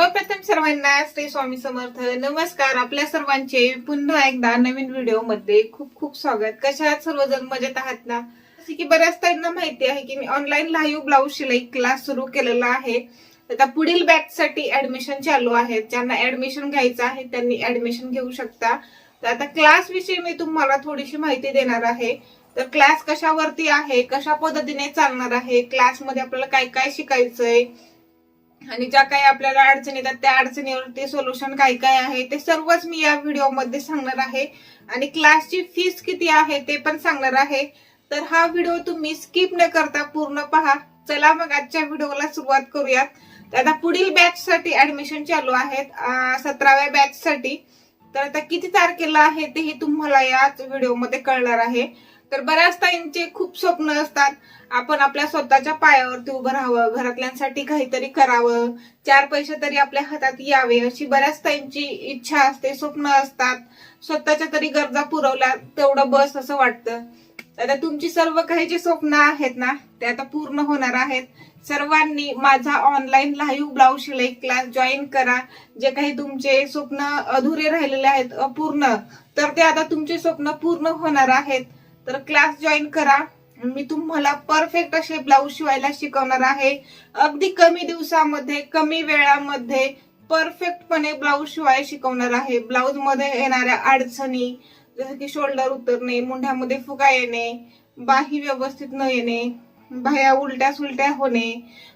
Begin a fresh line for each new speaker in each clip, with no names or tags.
सर्वप्रथम सर्वांना श्री स्वामी समर्थ नमस्कार. आपल्या सर्वांचे पुन्हा एकदा नवीन व्हिडिओमध्ये खूप खूप स्वागत. कशा आहात सर्वजण? मजेत आहात ना? जसे की बऱ्याच ताईंना माहिती आहे की मी ऑनलाईन लाईव्ह ब्लाऊज शिलाई क्लास सुरू केलेला आहे. आता पुढील बॅच साठी ऍडमिशन चालू आहे. ज्यांना ऍडमिशन घ्यायचं आहे त्यांनी ऍडमिशन घेऊ शकता. तर आता क्लास विषयी मी तुम्हाला थोडीशी माहिती देणार आहे. तर क्लास कशावरती आहे? कशा पद्धतीने चालणार आहे? क्लासमध्ये आपल्याला काय काय शिकायचंय? आणि ज्या काही आपल्याला अडचणी येतात त्या अडचणीवरती सोल्युशन काय काय आहे ते सर्वच मी या व्हिडिओमध्ये सांगणार आहे. आणि क्लासची फीस किती आहे ते पण सांगणार आहे. तर हा व्हिडिओ तुम्ही स्किप न करता पूर्ण पहा. चला मग आजच्या व्हिडिओला सुरुवात करूयात. तर आता पुढील बॅच साठी ऍडमिशन चालू आहेत सतराव्या बॅच साठी. तर आता किती तारखेला आहे तेही तुम्हाला याच व्हिडिओमध्ये कळणार आहे. तर बऱ्याच ताईंचे खूप स्वप्न असतात. आपण आपल्या स्वतःच्या पायावरती उभं राहावं घरातल्यांसाठी काहीतरी करावं चार पैसे तरी आपल्या हातात यावे अशी बऱ्याच ताईंची इच्छा असते स्वप्न असतात. स्वतःच्या तरी गरजा पुरवल्या तेवढं बस असं वाटतं. आता तुमची सर्व काही जे स्वप्न आहेत ना ते आता पूर्ण होणार आहेत. सर्वांनी माझा ऑनलाईन लाईव्ह ब्लाऊज शिलाई क्लास जॉईन करा. जे काही तुमचे स्वप्न अधुरे राहिलेले आहेत अपूर्ण तर ते आता तुमचे स्वप्न पूर्ण होणार आहेत. तर क्लास जॉईन करा. मी तुम्हाला परफेक्ट असे ब्लाऊज शिवायला शिकवणार आहे. अगदी कमी दिवसामध्ये कमी वेळामध्ये परफेक्टपणे ब्लाऊज शिवाय शिकवणार आहे. ब्लाऊजमध्ये येणाऱ्या अडचणी जसं की शोल्डर उतरणे मुंढ्यामध्ये फुगा येणे बाही व्यवस्थित न येणे बाह्या उलट्या सुलट्या होणे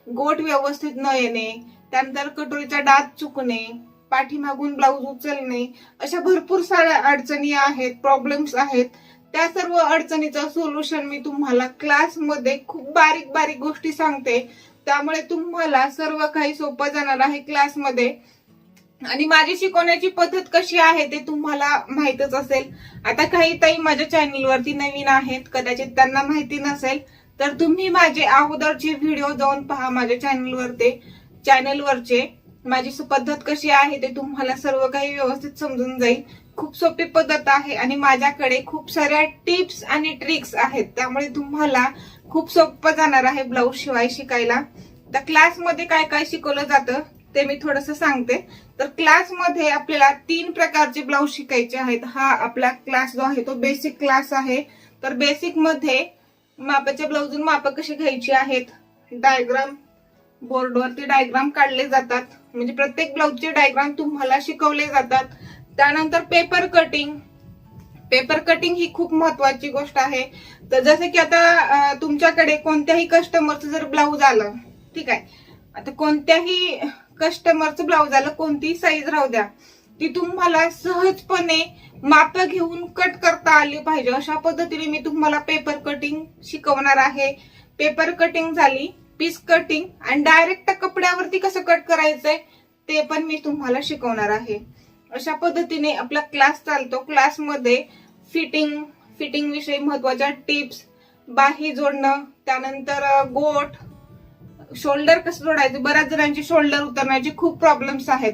गोट व्यवस्थित न येणे त्यानंतर कटोरीचा डात चुकणे पाठीमागून ब्लाऊज उचलणे अशा भरपूर साऱ्या अडचणी आहेत प्रॉब्लेम्स आहेत. त्या सर्व अडचणीचं सोल्युशन मी तुम्हाला क्लासमध्ये खूप बारीक बारीक गोष्टी सांगते. त्यामुळे तुम्हाला सर्व काही सोपं जाणार आहे क्लासमध्ये आणि माझी शिकवण्याची पद्धत कशी आहे ते तुम्हाला माहितच असेल. आता काही ताई माझ्या चॅनलवरती नवीन आहेत कदाचित त्यांना माहिती नसेल तर तुम्ही माझे अगोदरचे व्हिडिओ जाऊन पहा माझ्या चॅनलवरते चॅनलवरचे माझी पद्धत कशी आहे ते तुम्हाला सर्व काही व्यवस्थित समजून जाईल. खूप सोपी पद्धत आहे आणि माझ्याकडे खूप साऱ्या टिप्स आणि ट्रिक्स आहेत. त्यामुळे तुम्हाला खूप सोपं जाणार आहे ब्लाऊज शिवाय शिकायला. तर क्लासमध्ये काय काय शिकवलं जातं ते मी थोडस सांगते. तर क्लासमध्ये आपल्याला तीन प्रकारचे ब्लाऊज शिकायचे आहेत. हा आपला क्लास जो आहे तो बेसिक क्लास आहे. तर बेसिकमध्ये मापाच्या ब्लाऊजून माप कशी घ्यायची आहेत? डायग्राम बोर्डवरती डायग्राम काढले जातात. म्हणजे प्रत्येक ब्लाऊजचे डायग्राम तुम्हाला शिकवले जातात. त्यानंतर पेपर कटिंग पेपर कटिंग ही खूप महत्वाची गोष्ट आहे. तर जसं की आता तुमच्याकडे कोणत्याही कस्टमरचं जर ब्लाऊज आलं ठीक आहे. आता कोणत्याही कस्टमरचं ब्लाऊज आलं कोणतीही साईज राहू द्या ती तुम्हाला सहजपणे माप घेऊन कट करता आली पाहिजे. अशा पद्धतीने मी तुम्हाला पेपर कटिंग शिकवणार आहे. पेपर कटिंग झाली पीस कटिंग आणि डायरेक्ट कपड्यावरती कसं कट करायचंय ते पण मी तुम्हाला शिकवणार आहे. अशा पद्धतीने आपला क्लास चालतो. क्लासमध्ये फिटिंग फिटिंग विषयी महत्त्वाच्या टिप्स बाही जोडणं त्यानंतर गोठ शोल्डर कसं जोडायचं? बऱ्याच जणांचे शोल्डर उतरण्याचे खूप प्रॉब्लेम्स आहेत.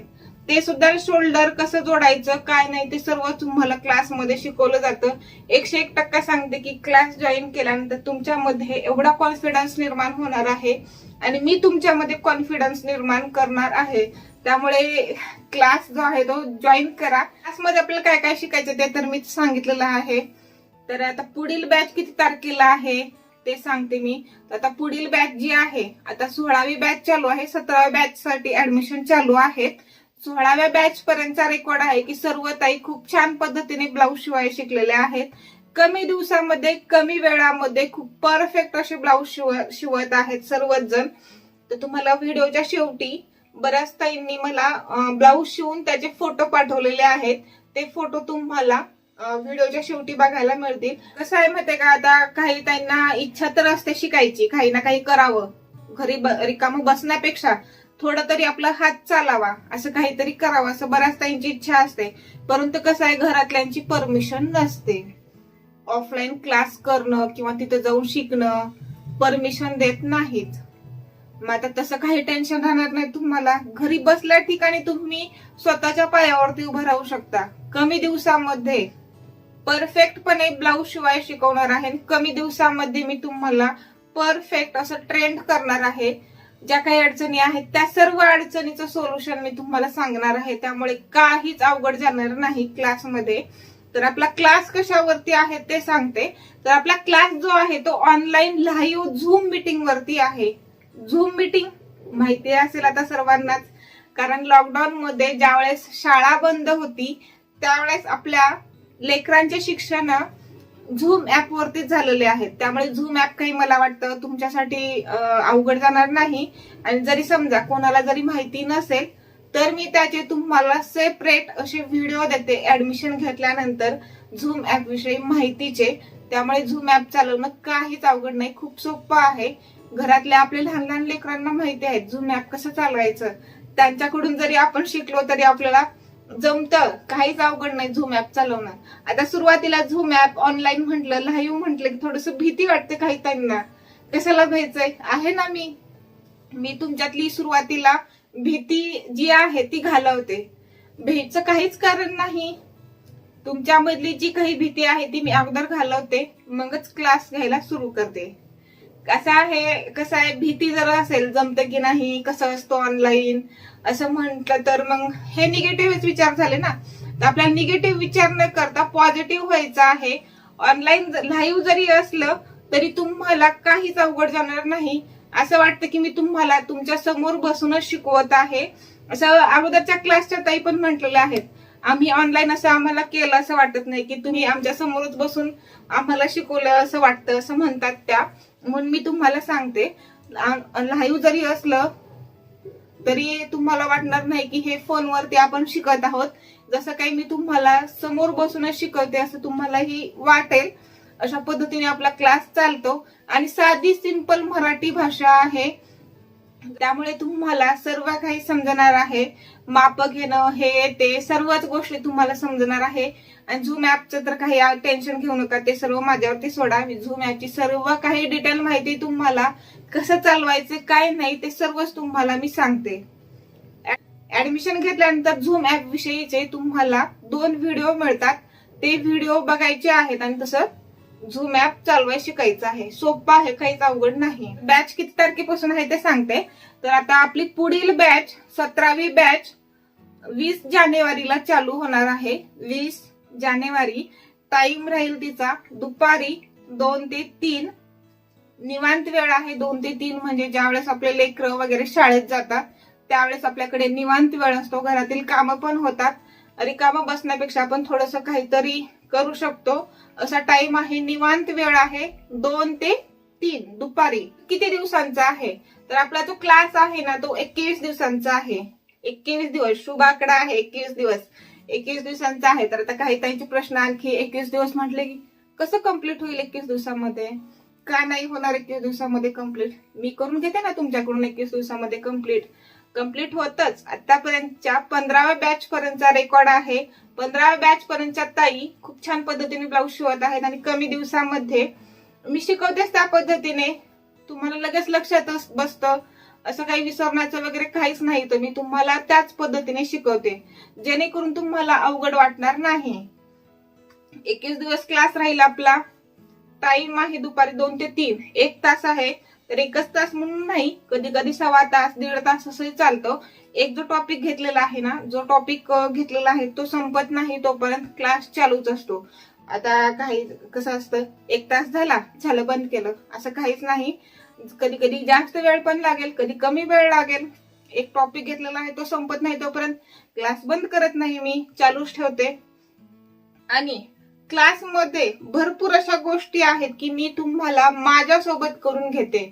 ते सुद्धा शोल्डर कसं जोडायचं काय नाही ते सर्व तुम्हाला क्लासमध्ये शिकवलं जातं. एकशे एक टक्का सांगते की क्लास जॉईन केल्यानंतर तुमच्यामध्ये एवढा कॉन्फिडन्स निर्माण होणार आहे आणि मी तुमच्यामध्ये कॉन्फिडन्स निर्माण करणार आहे. त्यामुळे क्लास जो आहे तो जॉईन करा. क्लासमध्ये आपल्याला काय काय शिकायचं ते तर मी सांगितलेलं आहे. तर आता पुढील बॅच किती तारखेला आहे ते सांगते मी. आता पुढील बॅच जी आहे आता सोळावी बॅच चालू आहे सतराव्या बॅच साठी ऍडमिशन चालू आहेत सोळाव्या बॅच पर्यंतचा रेकॉर्ड आहे की सर्व ताई खूप छान पद्धतीने ब्लाऊज शिवाय शिकलेले आहेत. कमी दिवसामध्ये कमी वेळामध्ये खूप परफेक्ट असे ब्लाऊज शिव शिवत आहेत सर्वच जण. तर तुम्हाला व्हिडिओच्या शेवटी बऱ्याच ताईंनी मला ब्लाऊज शिवून त्याचे फोटो पाठवलेले आहेत. ते फोटो तुम्हाला व्हिडिओच्या शेवटी बघायला मिळतील. कसं आहे माहितीये का आता काही त्यांना इच्छा तर असते शिकायची काही ना काही करावं. घरी रिकाम रिकामं बसण्यापेक्षा थोडं तरी आपला हात चालावा असं काहीतरी करावं असं बऱ्याच ताईंची इच्छा असते. परंतु कसं आहे घरातल्यांची परमिशन नसते. ऑफलाईन क्लास करणं किंवा तिथे जाऊन शिकणं परमिशन देत नाहीत. मग आता तसं काही टेन्शन राहणार नाही तुम्हाला. घरी बसल्या ठिकाणी तुम्ही स्वतःच्या पायावरती उभं राहू शकता. कमी दिवसामध्ये परफेक्टपणे ब्लाऊज शिवाय शिकवणार आहे. कमी दिवसामध्ये मी तुम्हाला परफेक्ट असं ट्रेंड करणार आहे. ज्या काही अडचणी आहेत त्या सर्व अडचणीचं सोल्युशन मी तुम्हाला सांगणार आहे. त्यामुळे काहीच अवघड जाणार नाही क्लासमध्ये तर आपला क्लास कशावरती आहे ते सांगते. तर आपला क्लास जो आहे तो ऑनलाईन लाईव्ह झूम मीटिंग वरती आहे. झूम मीटिंग माहिती असेल आता सर्वांनाच. कारण लॉकडाऊन मध्ये ज्यावेळेस शाळा बंद होती त्यावेळेस आपल्या लेकरांचे शिक्षण झूम ऍप वरतीच झालेले आहेत. त्यामुळे झूम ऍप काही मला वाटतं तुमच्यासाठी अवघड जाणार नाही. आणि जरी समजा कोणाला जरी माहिती नसेल तर मी त्याचे तुम्हाला सेपरेट असे व्हिडिओ देते. ऍडमिशन घेतल्यानंतर झूम ऍप विषयी माहितीचे. त्यामुळे झूम ऍप चालवणं काहीच अवघड नाही. खूप सोपं आहे. घरातल्या आपल्या लहान लहान लेकरांना माहिती आहे झूम ऍप कसं चालवायचं? त्यांच्याकडून जरी आपण शिकलो तरी आपल्याला जमतं. काहीच अवघड नाही झूम ऍप चालवणं. आता सुरुवातीला झूम ऍप ऑनलाईन म्हटलं लाईव्ह म्हटलं की थोडस भीती वाटते काही त्यांना. कशाला भ्यायचंय आहे ना मी. मी तुमच्यातली सुरुवातीला भीती जी आहे ती घालवते. भीतीचं काहीच कारण नाही. तुमच्यामधली जी काही भीती आहे ती मी अगोदर घालवते. मगच क्लास घ्यायला सुरू करते. कसं आहे कसं आहे भीती जर असेल जमतं की नाही कसं असतो ऑनलाईन असं म्हटलं तर मग हे निगेटिव्हच विचार झाले ना. तर आपल्याला निगेटिव्ह विचार न करता पॉझिटिव्ह व्हायचा आहे. ऑनलाईन लाईव्ह जरी असलं तरी तुम्हाला काहीच अवघड जाणार नाही. असं वाटतं की मी तुम्हाला तुमच्यासमोर बसूनच शिकवत आहे. असं अगोदरच्या क्लासच्या ताई पण म्हटलेल्या आहेत. आम्ही ऑनलाईन असं आम्हाला केलं असं वाटत नाही की तुम्ही आमच्या समोरच बसून आम्हाला शिकवलं असं वाटतं असं म्हणतात त्या. म्हणून मी तुम्हाला सांगते लाईव्ह जरी असलं तरी तुम्हाला वाटणार नाही की हे फोनवरती आपण शिकत आहोत. जसं काही मी तुम्हाला समोर बसूनच शिकवते असं तुम्हालाही वाटेल. अशा पद्धतीने आपला क्लास चालतो. आणि साधी सिंपल मराठी भाषा आहे. त्यामुळे तुम्हाला सर्व काही समजणार आहे. माप घेणं हे ते सर्वच गोष्टी तुम्हाला समजणार आहे. आणि झूम ऍपचं तर काही टेन्शन घेऊ नका ते सर्व माझ्यावरती सोडा. मी झूम ऍपची सर्व काही डिटेल माहिती तुम्हाला कसं चालवायचं काय नाही ते सर्वच तुम्हाला मी सांगते. ऍडमिशन घेतल्यानंतर झूम ऍप विषयीचे तुम्हाला दोन व्हिडिओ मिळतात. ते व्हिडिओ बघायचे आहेत आणि तसं झूम ऍप चालवाय शिकायचं आहे. सोपं आहे काहीच अवघड नाही. बॅच किती तारखेपासून आहे ते सांगते. तर आता आपली पुढील बॅच सतरावी बॅच वीस जानेवारीला चालू होणार आहे. वीस जानेवारी टाइम राहील तिचा. दुपारी दोन ते तीन. निवांत वेळ आहे दोन ते तीन म्हणजे ज्यावेळेस आपले लेकर वगैरे शाळेत जातात त्यावेळेस आपल्याकडे निवांत वेळ असतो. घरातील कामं पण होतात. रिकामं बसण्यापेक्षा आपण थोडस काहीतरी करू शकतो. असा टाइम आहे निवांत वेळ आहे दोन ते तीन. दुपारी किती दिवसांचा आहे? तर आपला जो क्लास आहे ना तो एकवीस दिवसांचा आहे. एकवीस दिवस शुभ आकडा आहे एकवीस दिवस. एकवीस दिवसांचा आहे तर आता काही त्यांचे प्रश्न आणखी एकवीस दिवस म्हटले की कसं कंप्लीट होईल एकवीस दिवसामध्ये? का नाही होणार एकवीस दिवसामध्ये कंप्लीट मी करून घेते ना तुमच्याकडून एकवीस दिवसामध्ये कंप्लीट कंप्लीट होतच. आतापर्यंतच्या पंधराव्या बॅच पर्यंतचा रेकॉर्ड आहे. पंधराव्या बॅच पर्यंतच्या ताई खूप छान पद्धतीने ब्लाऊज शिवत आहेत आणि कमी दिवसामध्ये मी शिकवतेच त्या पद्धतीने. तुम्हाला लगेच लक्षात बसतं. असं काही विसरण्याचं वगैरे काहीच नाही तर मी तुम्हाला त्याच पद्धतीने शिकवते. जेणेकरून तुम्हाला अवघड वाटणार नाही. एकवीस दिवस क्लास राहील आपला. टाइम आहे दुपारी दोन ते तीन. एक तास आहे तर एकच तास म्हणून नाही कधी कधी सव्वा तास दीड तास असंही चालतं. एक जो टॉपिक घेतलेला आहे ना जो टॉपिक घेतलेला आहे तो संपत नाही तोपर्यंत क्लास चालूच असतो. आता काही कसं असतं एक तास झाला झालं बंद केलं असं काहीच नाही. कधी कधी जास्त वेळ पण लागेल कधी कमी वेळ लागेल. एक टॉपिक घेतलेला आहे तो संपत नाही तोपर्यंत क्लास बंद करत नाही मी चालूच ठेवते. आणि क्लासमध्ये भरपूर अशा गोष्टी आहेत की मी तुम्हाला माझ्यासोबत करून घेते.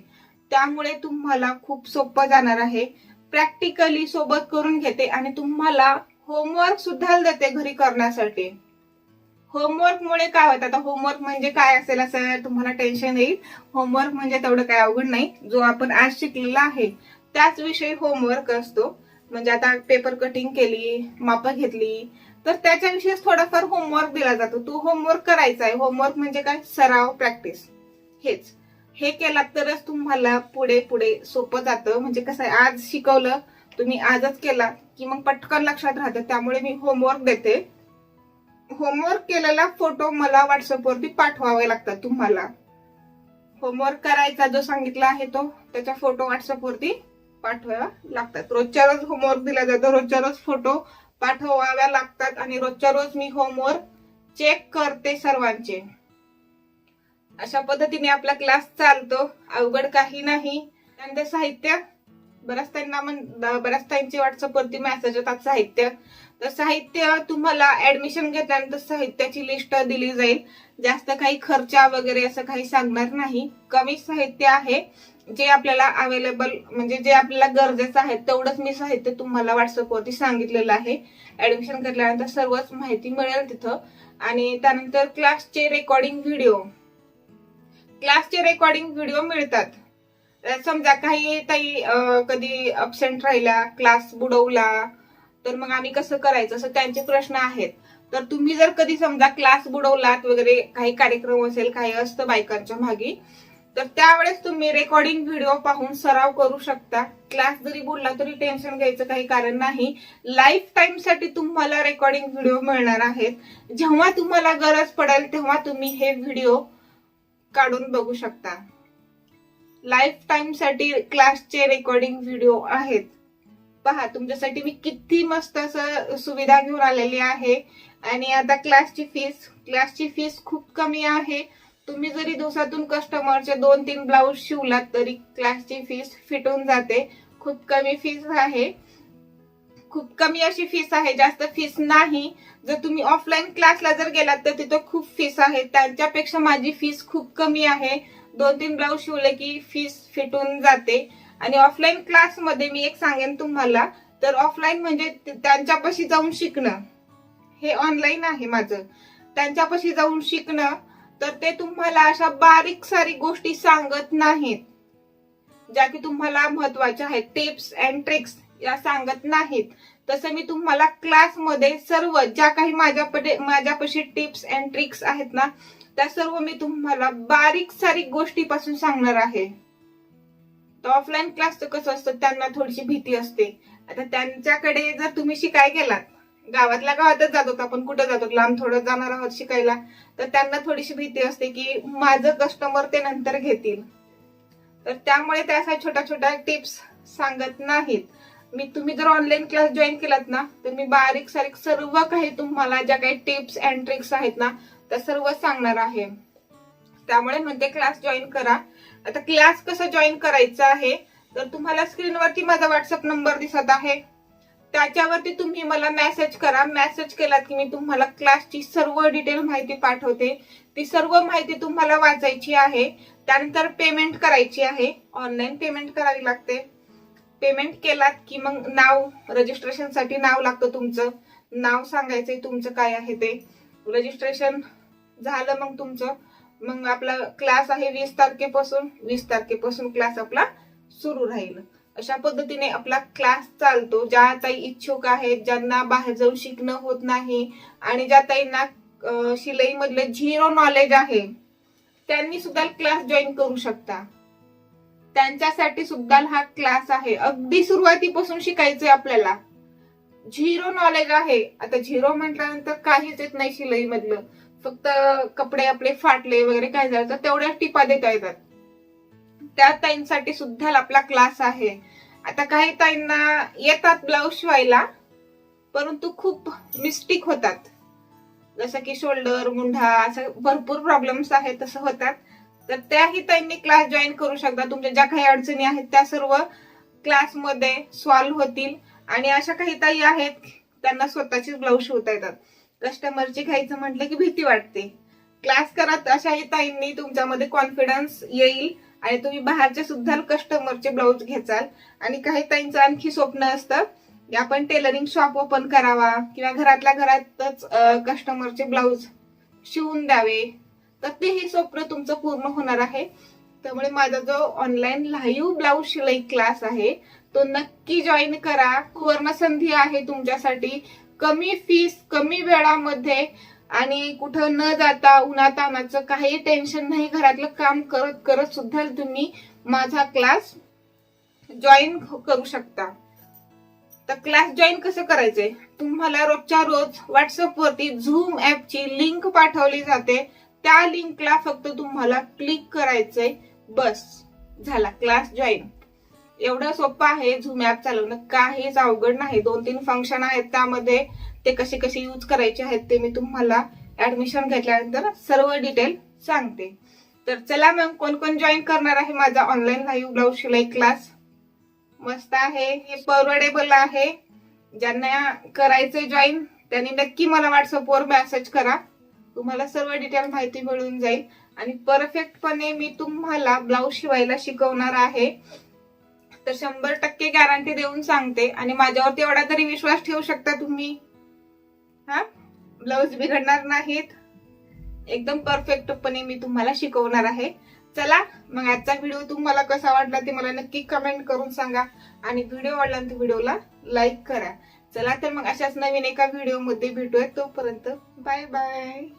त्यामुळे तुम्हाला खूप सोपं जाणार आहे. प्रॅक्टिकली सोबत करून घेते आणि तुम्हाला होमवर्क सुद्धा देते घरी करण्यासाठी. होमवर्कमुळे काय होतं? आता होमवर्क म्हणजे काय असेल असं तुम्हाला टेन्शन येईल. होमवर्क म्हणजे तेवढं काय अवघड नाही. जो आपण आज शिकलेला आहे त्याच विषयी होमवर्क असतो. म्हणजे आता पेपर कटिंग केली मापं घेतली तर त्याच्याविषयीच थोडाफार होमवर्क दिला जातो. तो होमवर्क करायचा आहे. होमवर्क म्हणजे काय? सराव प्रॅक्टिस हेच. हे केलात तरच तुम्हाला पुढे पुढे सोपं जातं. म्हणजे कसं आहे? आज शिकवलं तुम्ही आजच केला की मग पटकन लक्षात राहतं. त्यामुळे मी होमवर्क देते. होमवर्क केलेला फोटो मला व्हॉट्सअपवरती पाठवावे लागतात तुम्हाला. होमवर्क करायचा जो सांगितला आहे तो त्याचा फोटो व्हॉट्सअपवरती पाठवाव्या लागतात. रोजच्या रोज होमवर्क दिला जातो रोजच्या रोज फोटो पाठवाव्या लागतात आणि रोजच्या रोज मी होमवर्क चेक करते सर्वांचे. अशा पद्धतीने आपला क्लास चालतो. अवघड काही नाही. त्यानंतर साहित्य बऱ्याच त्यांना म्हण बऱ्याच त्यांचे व्हॉट्सअपवरती मेसेज येतात साहित्य. तर साहित्य तुम्हाला ऍडमिशन घेतल्यानंतर साहित्याची लिस्ट दिली जाईल. जास्त काही खर्चा वगैरे असं काही सांगणार नाही. कमी साहित्य आहे. जे आपल्याला अवेलेबल म्हणजे जे आपल्याला गरजेचं आहे तेवढंच मी साहित्य तुम्हाला व्हॉट्सअपवरती सांगितलेलं आहे. ऍडमिशन घेतल्यानंतर सर्वच माहिती मिळेल तिथं. आणि त्यानंतर क्लासचे रेकॉर्डिंग व्हिडिओ क्लासचे रेकॉर्डिंग व्हिडिओ मिळतात. समजा काही ताई कधी अब्सेंट राहिला क्लास बुडवला तर मग आम्ही कसं करायचं? असं त्यांचे प्रश्न आहेत. तर तुम्ही जर कधी समजा क्लास बुडवलात वगैरे काही कार्यक्रम असेल काही असतं बायकांच्या मागे तर त्यावेळेस तुम्ही रेकॉर्डिंग व्हिडिओ पाहून सराव करू शकता. क्लास जरी बुडला तरी टेन्शन घ्यायचं काही कारण नाही. लाईफ टाईमसाठी तुम्हाला रेकॉर्डिंग व्हिडिओ मिळणार आहेत. जेव्हा तुम्हाला गरज पडेल तेव्हा तुम्ही हे व्हिडिओ काढून बघू शकता. लाईफ टाईमसाठी क्लासचे रेकॉर्डिंग व्हिडिओ आहेत. पहा तुमच्यासाठी मी किती मस्त असं सुविधा घेऊन आलेली आहे. आणि आता क्लासची फीस क्लासची फीस खूप कमी आहे. तुम्ही जरी दिवसातून कस्टमरचे दोन तीन ब्लाऊज शिवलात तरी क्लासची फीस फिटून जाते. खूप कमी फीस आहे. खूप कमी अशी फीस आहे जास्त फीस नाही. जर तुम्ही ऑफलाईन क्लासला जर गेलात तर तिथं खूप फीस आहे. त्यांच्यापेक्षा माझी फीस खूप कमी आहे. दोन तीन ब्लाऊज शिवले की फीस फिटून जाते. आणि ऑफलाईन क्लासमध्ये मी एक सांगेन तुम्हाला. तर ऑफलाईन म्हणजे त्यांच्यापाशी जाऊन शिकणं. हे ऑनलाईन आहे माझं. त्यांच्यापाशी जाऊन शिकणं तर ते तुम्हाला अशा बारीक सारी गोष्टी सांगत नाहीत. ज्या की तुम्हाला महत्त्वाच्या आहेत. टिप्स अँड ट्रिक्स या सांगत नाहीत. तसं मी तुम्हाला क्लासमध्ये सर्व ज्या काही माझ्याकडे माझ्यापाशी टिप्स अँड ट्रिक्स आहेत ना त्या सर्व मी तुम्हाला बारीक सारीक गोष्टीपासून सांगणार आहे. तर ऑफलाईन क्लासचं कसं असतं त्यांना थोडीशी भीती असते. आता त्यांच्याकडे जर तुम्ही शिकाय गेलात गावातल्या गावातच जात आपण कुठं जातो लांब थोडं जाणार आहोत शिकायला तर त्यांना थोडीशी भीती असते की माझं कस्टमर ते नंतर घेतील. तर त्यामुळे त्या अशा छोट्या छोट्या टिप्स सांगत नाहीत. मी तुम्ही जर ऑनलाईन क्लास जॉईन केलात ना तर मी बारीक सारीक सर्व काही तुम्हाला ज्या काही टिप्स अँड ट्रिक्स आहेत ना त्या सर्व सांगणार आहे. त्यामुळे म्हणते क्लास जॉईन करा. आता क्लास कसा जॉईन करायचा आहे? तर तुम्हाला स्क्रीनवरती माझा व्हॉट्सअप नंबर दिसत आहे. त्याच्यावरती तुम्ही मला मेसेज करा. मेसेज केलात की मी तुम्हाला क्लासची सर्व डिटेल माहिती पाठवते. ती सर्व माहिती तुम्हाला वाचायची आहे. त्यानंतर पेमेंट करायची आहे. ऑनलाईन पेमेंट करावी लागते. पेमेंट केलात की मग नाव रजिस्ट्रेशनसाठी नाव लागतं तुमचं. नाव सांगायचंय तुमचं काय आहे ते. रजिस्ट्रेशन झालं मग तुमचं. मग आपला क्लास आहे वीस तारखेपासून वीस तारखेपासून क्लास आपला सुरू राहील. अशा पद्धतीने आपला क्लास चालतो. ज्या ताई इच्छुक आहेत ज्यांना बाहेर जाऊन शिकणं होत नाही आणि ज्या ताईंना शिलाई मधले झिरो नॉलेज आहे त्यांनी सुद्धा क्लास जॉईन करू शकता. त्यांच्यासाठी सुद्धा हा क्लास आहे. अगदी सुरुवातीपासून शिकायचंय आपल्याला. झिरो नॉलेज आहे. आता झिरो म्हटल्यानंतर काहीच येत नाही शिलाई मधलं फक्त कपडे आपले फाटले वगैरे काय झालं तर तेवढ्या टिपा देता येतात. त्या ताईंसाठी सुद्धा आपला क्लास आहे. आता काही ताईंना येतात ब्लाऊज शिवायला परंतु खूप मिस्टेक होतात. जसं की शोल्डर मुंढा असं भरपूर प्रॉब्लेम्स आहेत तसं होतात. तर त्याही ताईंनी क्लास जॉईन करू शकता. तुमच्या ज्या काही अडचणी आहेत त्या सर्व क्लासमध्ये सॉल्व्ह होतील. आणि अशा काही ताई आहेत त्यांना स्वतःचीच ब्लाऊज शिवता येतात. कस्टमरची घ्यायचं म्हटलं की भीती वाटते. क्लास करत अशाही ताईंनी तुमच्यामध्ये कॉन्फिडन्स येईल आणि तुम्ही बाहेरचे सुद्धा कस्टमरचे ब्लाऊज घेचाल. आणि काही ताईंचं आणखी स्वप्न असतं की आपण टेलरिंग शॉप ओपन करावा किंवा घरातल्या घरातच कस्टमरचे ब्लाऊज शिवून द्यावे. तर तेही स्वप्न तुमचं पूर्ण होणार आहे. त्यामुळे माझा जो ऑनलाईन लाईव्ह ब्लाऊज शिलाई क्लास आहे तो नक्की जॉईन करा. सुवर्ण संधी आहे तुमच्यासाठी. कमी फीस कमी वेळामध्ये आणि कुठं न जाता उन्हातानाचं काही टेन्शन नाही घरातलं काम करत करत सुद्धा तुम्ही माझा क्लास जॉईन करू शकता. तर क्लास जॉईन कसं करायचंय? तुम्हाला रोजच्या रोज व्हॉट्सअप वरती झूम ऍपची लिंक पाठवली जाते. त्या लिंकला फक्त तुम्हाला क्लिक करायचंय. बस झाला क्लास जॉईन एवढं सोपं आहे झूम ऍप चालवणं. काहीच अवघड नाही. दोन तीन फंक्शन आहेत त्यामध्ये. ते कसे कसे यूज करायचे आहेत ते मी तुम्हाला ऍडमिशन घेतल्यानंतर सर्व डिटेल सांगते. तर चला मग कोण कोण जॉईन करणार आहे माझा ऑनलाईन लाईव्ह ब्लाऊज शिलाई क्लास मस्त आहे. हे परवडेबल आहे. ज्यांना करायचंय जॉईन त्यांनी नक्की मला व्हॉट्सअपवर मेसेज करा. तुम्हाला सर्व डिटेल माहिती मिळून जाईल. आणि परफेक्टपणे मी तुम्हाला ब्लाऊज शिवायला शिकवणार आहे. तर शंभर टक्के गॅरंटी देऊन सांगते. आणि माझ्यावरती एवढा तरी विश्वास ठेवू शकता तुम्ही. हा? ब्लाऊज बिघडणार नाहीत. एकदम परफेक्टपणे मी तुम्हाला शिकवणार आहे. चला मग आजचा व्हिडिओ तुम्हाला कसा वाटला ते मला नक्की कमेंट करून सांगा. आणि व्हिडिओ आवडला तर व्हिडिओला लाईक करा. चला तर मग अशाच नवीन एका व्हिडिओमध्ये भेटूयात भेटूया तोपर्यंत. Bye bye